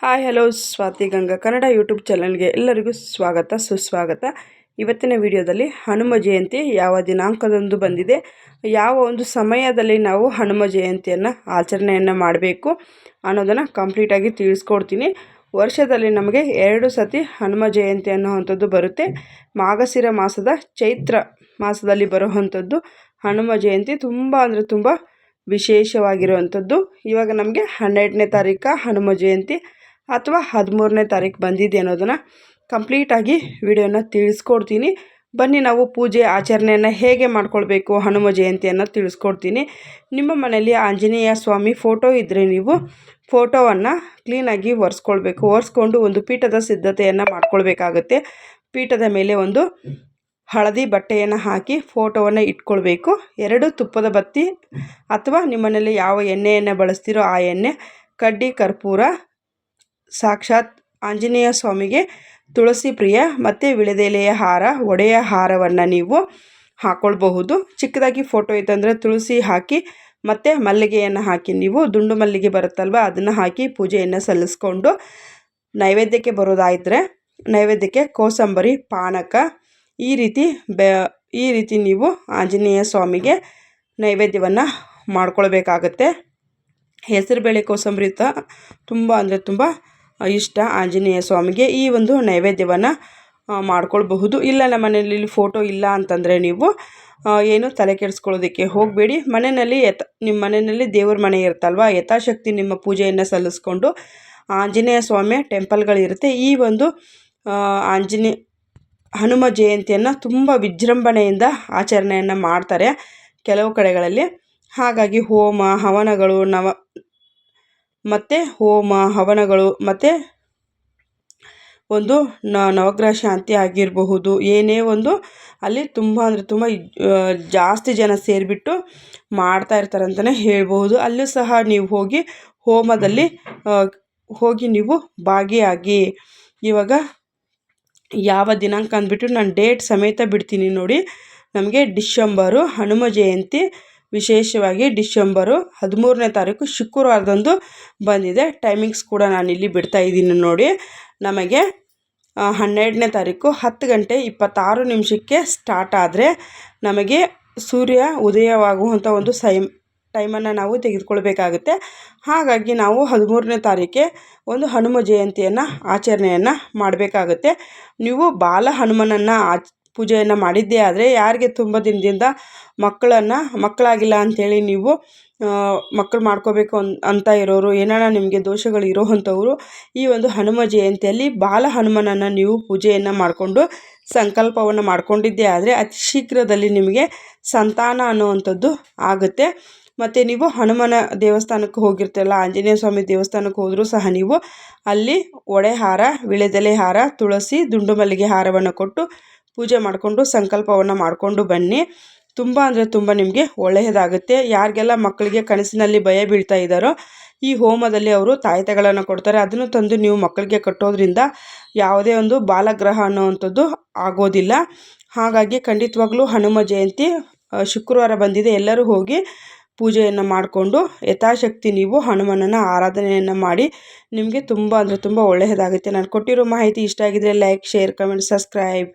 Hi, hello, Swathi Ganga Kannada YouTube ಚಾನಲ್ಗೆ ಎಲ್ಲರಿಗೂ ಸ್ವಾಗತ, ಸುಸ್ವಾಗತ. ಇವತ್ತಿನ ವಿಡಿಯೋದಲ್ಲಿ ಹನುಮ ಜಯಂತಿ ಯಾವ ದಿನಾಂಕದಂದು ಬಂದಿದೆ, ಯಾವ ಒಂದು ಸಮಯದಲ್ಲಿ ನಾವು ಹನುಮ ಜಯಂತಿಯನ್ನು ಆಚರಣೆಯನ್ನು ಮಾಡಬೇಕು ಅನ್ನೋದನ್ನು ಕಂಪ್ಲೀಟಾಗಿ ತಿಳಿಸ್ಕೊಡ್ತೀನಿ. ವರ್ಷದಲ್ಲಿ ನಮಗೆ ಎರಡು ಸತಿ ಹನುಮ ಜಯಂತಿ ಅನ್ನುವಂಥದ್ದು ಬರುತ್ತೆ. ಮಾಗಸಿರ ಮಾಸದ ಚೈತ್ರ ಮಾಸದಲ್ಲಿ ಬರುವಂಥದ್ದು ಹನುಮ ಜಯಂತಿ. ತುಂಬ ಅಂದರೆ ತುಂಬ ವಿಶೇಷವಾಗಿರುವಂಥದ್ದು. ಇವಾಗ ನಮಗೆ ಹನ್ನೆರಡನೇ ತಾರೀಕು ಹನುಮ ಜಯಂತಿ. ಅಥವಾ ಹದಿಮೂರನೇ ತಾರೀಕು ಬಂದಿದೆ ಅನ್ನೋದನ್ನು ಕಂಪ್ಲೀಟಾಗಿ ವಿಡಿಯೋನ ತಿಳಿಸ್ಕೊಡ್ತೀನಿ. ಬನ್ನಿ ನಾವು ಪೂಜೆ ಆಚರಣೆಯನ್ನು ಹೇಗೆ ಮಾಡ್ಕೊಳ್ಬೇಕು, ಹನುಮ ಜಯಂತಿಯನ್ನು ತಿಳಿಸ್ಕೊಡ್ತೀನಿ. ನಿಮ್ಮ ಮನೆಯಲ್ಲಿ ಆಂಜನೇಯ ಸ್ವಾಮಿ ಫೋಟೋ ಇದ್ದರೆ ನೀವು ಫೋಟೋವನ್ನು ಕ್ಲೀನಾಗಿ ಒರೆಸ್ಕೊಳ್ಬೇಕು. ಒರೆಸ್ಕೊಂಡು ಒಂದು ಪೀಠದ ಸಿದ್ಧತೆಯನ್ನು ಮಾಡ್ಕೊಳ್ಬೇಕಾಗತ್ತೆ. ಪೀಠದ ಮೇಲೆ ಒಂದು ಹಳದಿ ಬಟ್ಟೆಯನ್ನು ಹಾಕಿ ಫೋಟೋವನ್ನು ಇಟ್ಕೊಳ್ಬೇಕು. ಎರಡು ತುಪ್ಪದ ಬತ್ತಿ ಅಥವಾ ನಿಮ್ಮನೇಲಿ ಯಾವ ಎಣ್ಣೆಯನ್ನು ಬಳಸ್ತೀರೋ ಆ ಎಣ್ಣೆ, ಕಡ್ಡಿ, ಕರ್ಪೂರ ಸಾಕ್ಷಾತ್ ಆಂಜನೇಯ ಸ್ವಾಮಿಗೆ ತುಳಸಿ ಪ್ರಿಯ, ಮತ್ತು ವಿಳೆದೆಲೆಯ ಹಾರ, ಒಡೆಯ ಹಾರವನ್ನು ನೀವು ಹಾಕ್ಕೊಳ್ಬಹುದು ಚಿಕ್ಕದಾಗಿ ಫೋಟೋ ಇತ್ತಂದರೆ ತುಳಸಿ ಹಾಕಿ, ಮತ್ತು ಮಲ್ಲಿಗೆಯನ್ನು ಹಾಕಿ, ನೀವು ದುಂಡು ಮಲ್ಲಿಗೆ ಬರುತ್ತಲ್ವ, ಅದನ್ನು ಹಾಕಿ ಪೂಜೆಯನ್ನು ಸಲ್ಲಿಸ್ಕೊಂಡು ನೈವೇದ್ಯಕ್ಕೆ ಬರೋದಾಯಿದ್ರೆ ನೈವೇದ್ಯಕ್ಕೆ ಕೋಸಂಬರಿ, ಪಾನಕ, ಈ ರೀತಿ ಬೆ, ಈ ರೀತಿ ನೀವು ಆಂಜನೇಯ ಸ್ವಾಮಿಗೆ ನೈವೇದ್ಯವನ್ನು ಮಾಡ್ಕೊಳ್ಬೇಕಾಗತ್ತೆ. ಹೆಸರುಬೇಳೆ ಕೋಸಂಬರಿ ತ, ತುಂಬ ಅಂದರೆ ತುಂಬ ಇಷ್ಟ ಆಂಜನೇಯ ಸ್ವಾಮಿಗೆ ಈ ಒಂದು ನೈವೇದ್ಯವನ್ನು ಮಾಡ್ಕೊಳ್ಬಹುದು. ಇಲ್ಲ, ನಮ್ಮ ಮನೆಯಲ್ಲಿ ಫೋಟೋ ಇಲ್ಲ ಅಂತಂದರೆ ನೀವು ಏನು ತಲೆ ಕೆಡಿಸ್ಕೊಳ್ಳೋದಕ್ಕೆ ಹೋಗಬೇಡಿ. ಮನೆಯಲ್ಲಿ ಯಥ, ನಿಮ್ಮ ಮನೆಯಲ್ಲಿ ದೇವ್ರ ಮನೆ ಇರುತ್ತಲ್ವ, ಯಥಾಶಕ್ತಿ ನಿಮ್ಮ ಪೂಜೆಯನ್ನು ಸಲ್ಲಿಸ್ಕೊಂಡು ಆಂಜನೇಯ ಸ್ವಾಮಿಯ ಟೆಂಪಲ್ಗಳಿರುತ್ತೆ ಈ ಒಂದು ಆಂಜನೇ, ಹನುಮ ಜಯಂತಿಯನ್ನು ತುಂಬ ವಿಜೃಂಭಣೆಯಿಂದ ಆಚರಣೆಯನ್ನು ಮಾಡ್ತಾರೆ ಕೆಲವು ಕಡೆಗಳಲ್ಲಿ. ಹಾಗಾಗಿ ಹೋಮ, ಹವನಗಳು, ನವ ಮತ್ತು ಹೋಮ, ಹವನಗಳು, ಮತ್ತು ಒಂದು ನವಗ್ರಹ ಶಾಂತಿ ಆಗಿರಬಹುದು. ಏನೇ ಒಂದು ಅಲ್ಲಿ ತುಂಬ ಅಂದರೆ ತುಂಬ ಜಾಸ್ತಿ ಜನ ಸೇರಿಬಿಟ್ಟು ಮಾಡ್ತಾ ಇರ್ತಾರೆ ಅಂತಲೇ ಹೇಳ್ಬಹುದು. ಅಲ್ಲೂ ಸಹ ನೀವು ಹೋಗಿ ಹೋಮದಲ್ಲಿ ಹೋಗಿ ನೀವು ಭಾಗಿಯಾಗಿ. ಇವಾಗ ಯಾವ ದಿನಾಂಕ ಅಂದ್ಬಿಟ್ಟು ನಾನು ಡೇಟ್ ಸಮೇತ ಬಿಡ್ತೀನಿ ನೋಡಿ. ನಮಗೆ ಡಿಶಂಬರು, ಹನುಮ ಜಯಂತಿ ವಿಶೇಷವಾಗಿ ಡಿಶೆಂಬರು ಹದಿಮೂರನೇ ತಾರೀಕು ಶುಕ್ರವಾರದಂದು ಬಂದಿದೆ. ಟೈಮಿಂಗ್ಸ್ ಕೂಡ ನಾನು ಇಲ್ಲಿ ಬಿಡ್ತಾ ಇದ್ದೀನಿ ನೋಡಿ. ನಮಗೆ ಹನ್ನೆರಡನೇ ತಾರೀಕು ಹತ್ತು ಗಂಟೆ ಇಪ್ಪತ್ತಾರು ನಿಮಿಷಕ್ಕೆ ಸ್ಟಾರ್ಟ್ ಆದರೆ ನಮಗೆ ಸೂರ್ಯ ಉದಯವಾಗುವಂಥ ಒಂದು ಸೈಮ್ ಟೈಮನ್ನು ನಾವು ತೆಗೆದುಕೊಳ್ಬೇಕಾಗುತ್ತೆ. ಹಾಗಾಗಿ ನಾವು ಹದಿಮೂರನೇ ತಾರೀಕೆ ಒಂದು ಹನುಮ ಜಯಂತಿಯನ್ನು ಆಚರಣೆಯನ್ನು ಮಾಡಬೇಕಾಗುತ್ತೆ. ನೀವು ಬಾಲ ಹನುಮನನ್ನು ಆಚ್ ಪೂಜೆಯನ್ನು ಮಾಡಿದ್ದೇ ಆದರೆ ಯಾರಿಗೆ ತುಂಬ ದಿನದಿಂದ ಮಕ್ಕಳನ್ನು ಮಕ್ಕಳಾಗಿಲ್ಲ ಅಂಥೇಳಿ ನೀವು ಮಕ್ಕಳು ಮಾಡ್ಕೋಬೇಕು ಅಂತ ಇರೋರು ಏನಾರ ನಿಮಗೆ ದೋಷಗಳು ಇರೋವಂಥವ್ರು, ಈ ಒಂದು ಹನುಮ ಜಯಂತಿಯಲ್ಲಿ ಬಾಲ ಹನುಮನನ್ನು ನೀವು ಪೂಜೆಯನ್ನು ಮಾಡಿಕೊಂಡು ಸಂಕಲ್ಪವನ್ನು ಮಾಡಿಕೊಂಡಿದ್ದೇ ಆದರೆ ಅತಿ ಶೀಘ್ರದಲ್ಲಿ ನಿಮಗೆ ಸಂತಾನ ಅನ್ನುವಂಥದ್ದು ಆಗುತ್ತೆ. ಮತ್ತು ನೀವು ಹನುಮನ ದೇವಸ್ಥಾನಕ್ಕೆ ಹೋಗಿರ್ತೀರಲ್ಲ, ಆಂಜನೇಯ ಸ್ವಾಮಿ ದೇವಸ್ಥಾನಕ್ಕೆ ಹೋದರೂ ಸಹ ನೀವು ಅಲ್ಲಿ ಒಡೆ ಹಾರ ವಿಳೆದೆಲೆ ಹಾರ ತುಳಸಿ ದುಂಡು ಮಲ್ಲಿಗೆ ಹಾರವನ್ನು ಕೊಟ್ಟು ಪೂಜೆ ಮಾಡಿಕೊಂಡು ಸಂಕಲ್ಪವನ್ನು ಮಾಡಿಕೊಂಡು ಬನ್ನಿ. ತುಂಬ ಅಂದರೆ ತುಂಬ ನಿಮಗೆ ಒಳ್ಳೆಯದಾಗುತ್ತೆ. ಯಾರಿಗೆಲ್ಲ ಮಕ್ಕಳಿಗೆ ಕನಸಿನಲ್ಲಿ ಭಯ ಬೀಳ್ತಾ ಇದ್ದಾರೋ ಈ ಹೋಮದಲ್ಲಿ ಅವರು ತಾಯತೆಗಳನ್ನು ಕೊಡ್ತಾರೆ. ಅದನ್ನು ತಂದು ನೀವು ಮಕ್ಕಳಿಗೆ ಕಟ್ಟೋದ್ರಿಂದ ಯಾವುದೇ ಒಂದು ಬಾಲಗ್ರಹ ಅನ್ನೋವಂಥದ್ದು ಆಗೋದಿಲ್ಲ. ಹಾಗಾಗಿ ಖಂಡಿತವಾಗ್ಲೂ ಹನುಮ ಜಯಂತಿ ಶುಕ್ರವಾರ ಬಂದಿದೆ. ಎಲ್ಲರೂ ಹೋಗಿ ಪೂಜೆಯನ್ನು ಮಾಡಿಕೊಂಡು ಯಥಾಶಕ್ತಿ ನೀವು ಹನುಮನನ್ನು ಆರಾಧನೆಯನ್ನು ಮಾಡಿ ನಿಮಗೆ ತುಂಬ ಅಂದರೆ ತುಂಬ ಒಳ್ಳೆಯದಾಗುತ್ತೆ. ನಾನು ಕೊಟ್ಟಿರೋ ಮಾಹಿತಿ ಇಷ್ಟ ಆಗಿದರೆ ಲೈಕ್, ಶೇರ್, ಕಮೆಂಟ್, ಸಬ್ಸ್ಕ್ರೈಬ್.